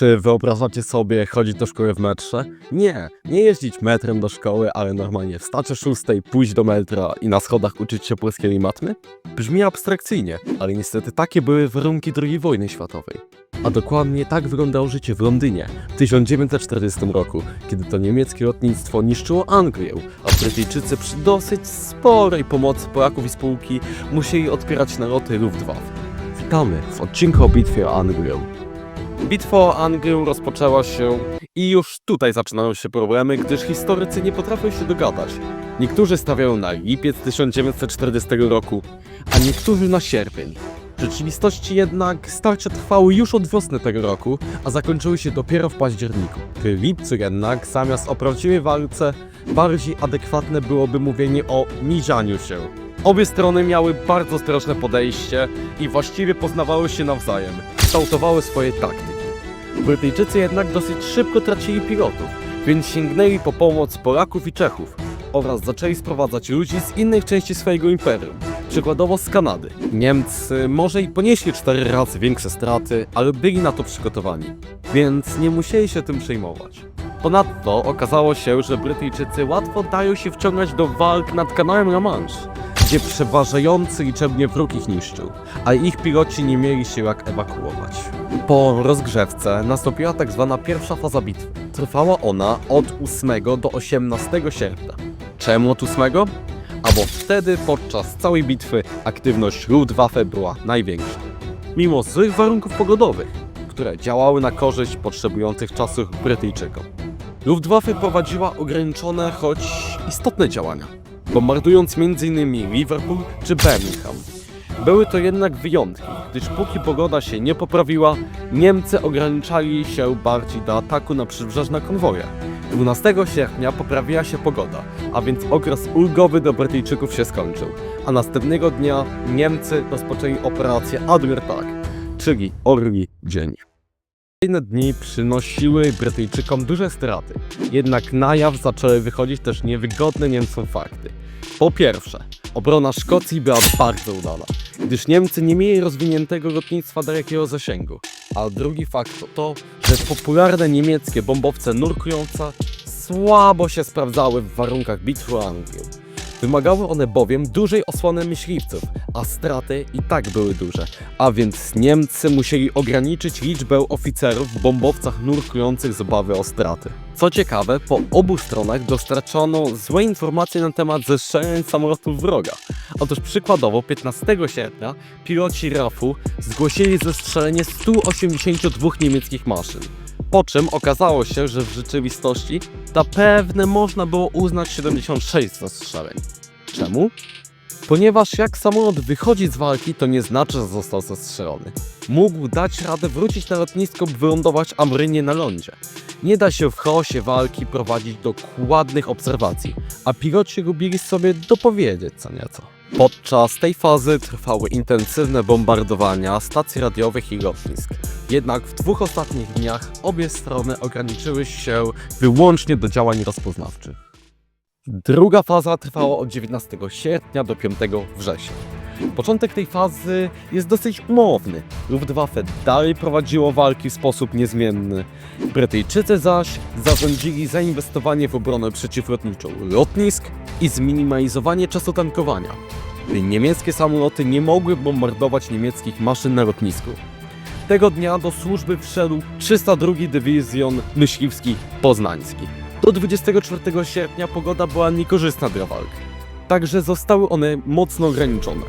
Czy wyobrażacie sobie chodzić do szkoły w metrze? Nie, nie jeździć metrem do szkoły, ale normalnie wstać o 6, pójść do metra i na schodach uczyć się polskiej matmy? Brzmi abstrakcyjnie, ale niestety takie były warunki II wojny światowej. A dokładnie tak wyglądało życie w Londynie w 1940 roku, kiedy to niemieckie lotnictwo niszczyło Anglię, a Brytyjczycy przy dosyć sporej pomocy Polaków i spółki musieli odpierać naloty Luftwaffe. Witamy w odcinku o bitwie o Anglię. Bitwa o Anglię rozpoczęła się i już tutaj zaczynają się problemy, gdyż historycy nie potrafią się dogadać. Niektórzy stawiają na lipiec 1940 roku, a niektórzy na sierpień. W rzeczywistości jednak starcia trwały już od wiosny tego roku, a zakończyły się dopiero w październiku. W lipcu jednak, zamiast o prawdziwej walce, bardziej adekwatne byłoby mówienie o mizianiu się. Obie strony miały bardzo ostrożne podejście i właściwie poznawały się nawzajem, kształtowały swoje taktyki. Brytyjczycy jednak dosyć szybko tracili pilotów, więc sięgnęli po pomoc Polaków i Czechów oraz zaczęli sprowadzać ludzi z innych części swojego imperium, przykładowo z Kanady. Niemcy może i ponieśli cztery razy większe straty, ale byli na to przygotowani, więc nie musieli się tym przejmować. Ponadto okazało się, że Brytyjczycy łatwo dają się wciągać do walk nad kanałem La Manche, gdzie przeważający liczebnie wróg ich niszczył, a ich piloci nie mieli się jak ewakuować. Po rozgrzewce nastąpiła tak zwana pierwsza faza bitwy. Trwała ona od 8 do 18 sierpnia. Czemu od 8? A bo wtedy podczas całej bitwy aktywność Luftwaffe była największa. Mimo złych warunków pogodowych, które działały na korzyść potrzebujących czasów Brytyjczykom. Luftwaffe prowadziła ograniczone, choć istotne działania, bombardując m.in. Liverpool czy Birmingham. Były to jednak wyjątki, gdyż póki pogoda się nie poprawiła, Niemcy ograniczali się bardziej do ataku na przybrzeżne konwoje. 12 sierpnia poprawiła się pogoda, a więc okres ulgowy do Brytyjczyków się skończył, a następnego dnia Niemcy rozpoczęli operację Admiral Tag, czyli Orli Dzień. Kolejne dni przynosiły Brytyjczykom duże straty, jednak na jaw zaczęły wychodzić też niewygodne Niemcom fakty. Po pierwsze, obrona Szkocji była bardzo udana, gdyż Niemcy nie mieli rozwiniętego lotnictwa dalekiego zasięgu. A drugi fakt to to, że popularne niemieckie bombowce nurkujące słabo się sprawdzały w warunkach bitwy o Anglię. Wymagały one bowiem dużej osłony myśliwców, a straty i tak były duże, a więc Niemcy musieli ograniczyć liczbę oficerów w bombowcach nurkujących z obawy o straty. Co ciekawe, po obu stronach dostarczono złe informacje na temat zestrzeleń samolotów wroga. Otóż przykładowo 15 sierpnia piloci RAF-u zgłosili zestrzelenie 182 niemieckich maszyn. Po czym okazało się, że w rzeczywistości zapewne można było uznać 76 zastrzeleń. Czemu? Ponieważ jak samolot wychodzi z walki, to nie znaczy, że został zastrzelony. Mógł dać radę wrócić na lotnisko, by wylądować amrynie na lądzie. Nie da się w chaosie walki prowadzić dokładnych obserwacji, a piloci lubili sobie dopowiedzieć co nieco. Podczas tej fazy trwały intensywne bombardowania stacji radiowych i lotnisk. Jednak w dwóch ostatnich dniach obie strony ograniczyły się wyłącznie do działań rozpoznawczych. Druga faza trwała od 19 sierpnia do 5 września. Początek tej fazy jest dosyć umowny. Luftwaffe dalej prowadziło walki w sposób niezmienny. Brytyjczycy zaś zarządzili zainwestowanie w obronę przeciwlotniczą lotnisk i zminimalizowanie czasu tankowania, niemieckie samoloty nie mogły bombardować niemieckich maszyn na lotnisku. Tego dnia do służby wszedł 302 Dywizjon Myśliwski Poznański. Do 24 sierpnia pogoda była niekorzystna dla walk, także zostały one mocno ograniczone.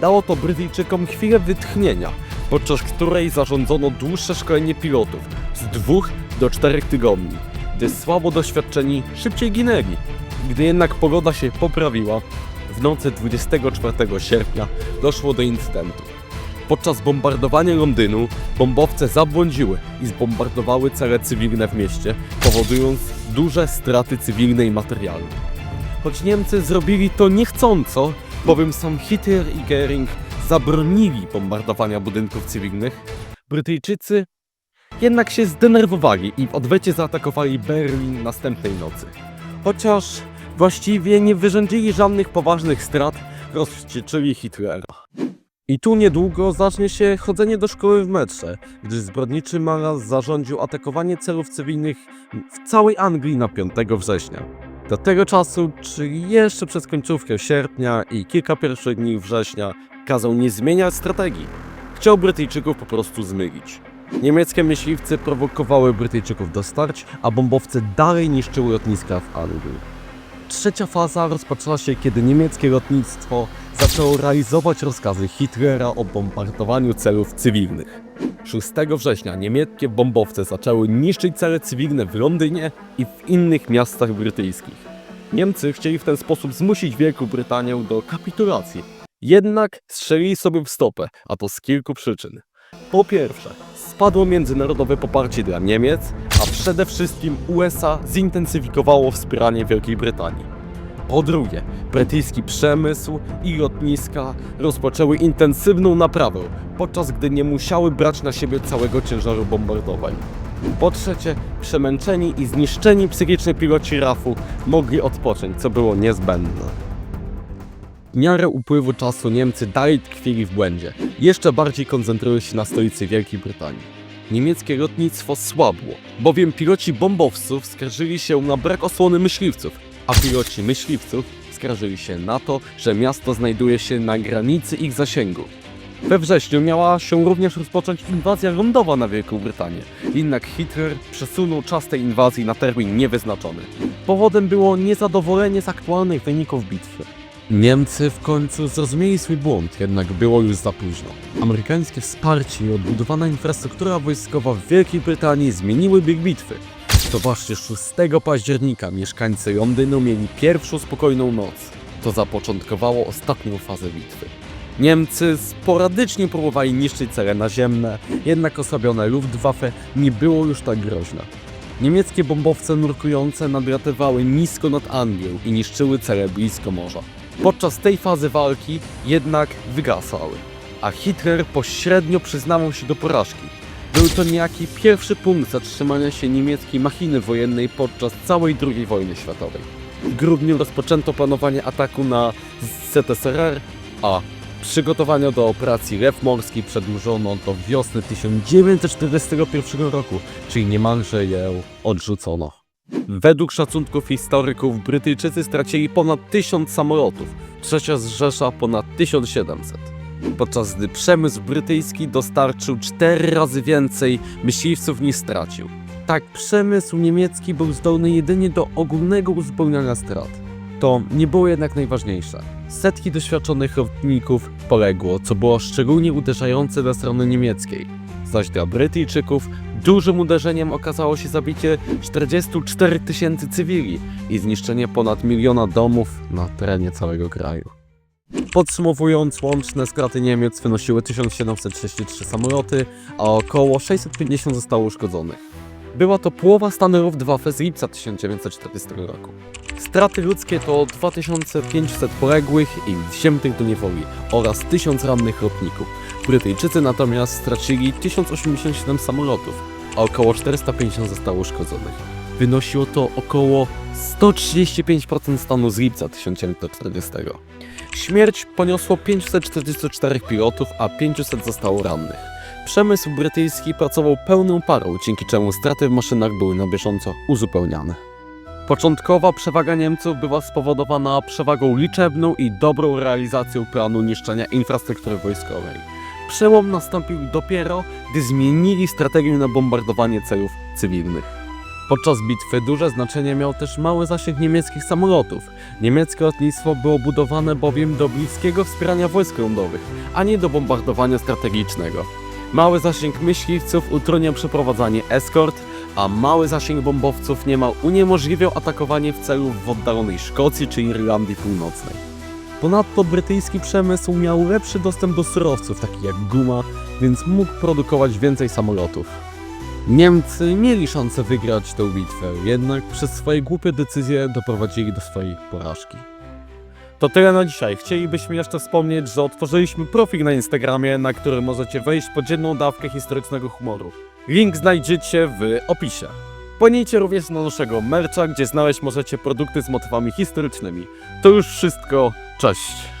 Dało to Brytyjczykom chwilę wytchnienia, podczas której zarządzono dłuższe szkolenie pilotów z dwóch do czterech tygodni, gdy słabo doświadczeni szybciej ginęli. Gdy jednak pogoda się poprawiła, w nocy 24 sierpnia doszło do incydentu. Podczas bombardowania Londynu bombowce zabłądziły i zbombardowały cele cywilne w mieście, powodując duże straty cywilne i materialne. Choć Niemcy zrobili to niechcąco, bowiem sam Hitler i Goering zabronili bombardowania budynków cywilnych, Brytyjczycy jednak się zdenerwowali i w odwecie zaatakowali Berlin następnej nocy. Chociaż właściwie nie wyrządzili żadnych poważnych strat, rozwścieczyli Hitlera. I tu niedługo zacznie się chodzenie do szkoły w metrze, gdyż zbrodniczy malarz zarządził atakowanie celów cywilnych w całej Anglii na 5 września. Do tego czasu, czyli jeszcze przez końcówkę sierpnia i kilka pierwszych dni września, kazał nie zmieniać strategii. Chciał Brytyjczyków po prostu zmylić. Niemieckie myśliwce prowokowały Brytyjczyków do starć, a bombowce dalej niszczyły lotniska w Anglii. Trzecia faza rozpoczęła się, kiedy niemieckie lotnictwo zaczęło realizować rozkazy Hitlera o bombardowaniu celów cywilnych. 6 września niemieckie bombowce zaczęły niszczyć cele cywilne w Londynie i w innych miastach brytyjskich. Niemcy chcieli w ten sposób zmusić Wielką Brytanię do kapitulacji. Jednak strzelili sobie w stopę, a to z kilku przyczyn. Po pierwsze, spadło międzynarodowe poparcie dla Niemiec, przede wszystkim USA zintensyfikowało wspieranie Wielkiej Brytanii. Po drugie, brytyjski przemysł i lotniska rozpoczęły intensywną naprawę, podczas gdy nie musiały brać na siebie całego ciężaru bombardowań. Po trzecie, przemęczeni i zniszczeni psychicznie piloci RAF-u mogli odpocząć, co było niezbędne. W miarę upływu czasu Niemcy dalej tkwili w błędzie. Jeszcze bardziej koncentrują się na stolicy Wielkiej Brytanii. Niemieckie lotnictwo słabło, bowiem piloci bombowców skarżyli się na brak osłony myśliwców, a piloci myśliwców skarżyli się na to, że miasto znajduje się na granicy ich zasięgu. We wrześniu miała się również rozpocząć inwazja lądowa na Wielką Brytanię, jednak Hitler przesunął czas tej inwazji na termin niewyznaczony. Powodem było niezadowolenie z aktualnych wyników bitwy. Niemcy w końcu zrozumieli swój błąd, jednak było już za późno. Amerykańskie wsparcie i odbudowana infrastruktura wojskowa w Wielkiej Brytanii zmieniły bieg bitwy. To właśnie 6 października mieszkańcy Londynu mieli pierwszą spokojną noc. To zapoczątkowało ostatnią fazę bitwy. Niemcy sporadycznie próbowali niszczyć cele naziemne, jednak osłabione Luftwaffe nie było już tak groźne. Niemieckie bombowce nurkujące nadlatywały nisko nad Anglią i niszczyły cele blisko morza. Podczas tej fazy walki jednak wygasały, a Hitler pośrednio przyznawał się do porażki. Był to niejaki pierwszy punkt zatrzymania się niemieckiej machiny wojennej podczas całej II wojny światowej. W grudniu rozpoczęto planowanie ataku na ZSRR, a przygotowania do operacji Lew Morski przedłużono do wiosny 1941 roku, czyli niemalże ją odrzucono. Według szacunków historyków Brytyjczycy stracili ponad 1000 samolotów, trzecia z Rzesza ponad 1700. Podczas gdy przemysł brytyjski dostarczył 4 razy więcej myśliwców niż stracił. Tak, przemysł niemiecki był zdolny jedynie do ogólnego uzupełniania strat. To nie było jednak najważniejsze. Setki doświadczonych lotników poległo, co było szczególnie uderzające dla strony niemieckiej. Zaś dla Brytyjczyków dużym uderzeniem okazało się zabicie 44 tysięcy cywili i zniszczenie ponad miliona domów na terenie całego kraju. Podsumowując, łączne straty Niemiec wynosiły 1733 samoloty, a około 650 zostało uszkodzonych. Była to połowa stanu Luftwaffe z lipca 1940 roku. Straty ludzkie to 2500 poległych i wziętych do niewoli oraz 1000 rannych lotników. Brytyjczycy natomiast stracili 1087 samolotów, a około 450 zostało uszkodzonych. Wynosiło to około 135% stanu z lipca 1940. Śmierć poniosło 544 pilotów, a 500 zostało rannych. Przemysł brytyjski pracował pełną parą, dzięki czemu straty w maszynach były na bieżąco uzupełniane. Początkowa przewaga Niemców była spowodowana przewagą liczebną i dobrą realizacją planu niszczenia infrastruktury wojskowej. Przełom nastąpił dopiero, gdy zmienili strategię na bombardowanie celów cywilnych. Podczas bitwy duże znaczenie miał też mały zasięg niemieckich samolotów. Niemieckie lotnictwo było budowane bowiem do bliskiego wspierania wojsk lądowych, a nie do bombardowania strategicznego. Mały zasięg myśliwców utrudniał przeprowadzanie eskort, a mały zasięg bombowców niemal uniemożliwiał atakowanie w celu w oddalonej Szkocji czy Irlandii Północnej. Ponadto brytyjski przemysł miał lepszy dostęp do surowców, takich jak guma, więc mógł produkować więcej samolotów. Niemcy mieli szansę wygrać tę bitwę, jednak przez swoje głupie decyzje doprowadzili do swojej porażki. To tyle na dzisiaj. Chcielibyśmy jeszcze wspomnieć, że otworzyliśmy profil na Instagramie, na który możecie wejść po dzienną dawkę historycznego humoru. Link znajdziecie w opisie. Płynijcie również na naszego mercha, gdzie znaleźć możecie produkty z motywami historycznymi. To już wszystko. Cześć!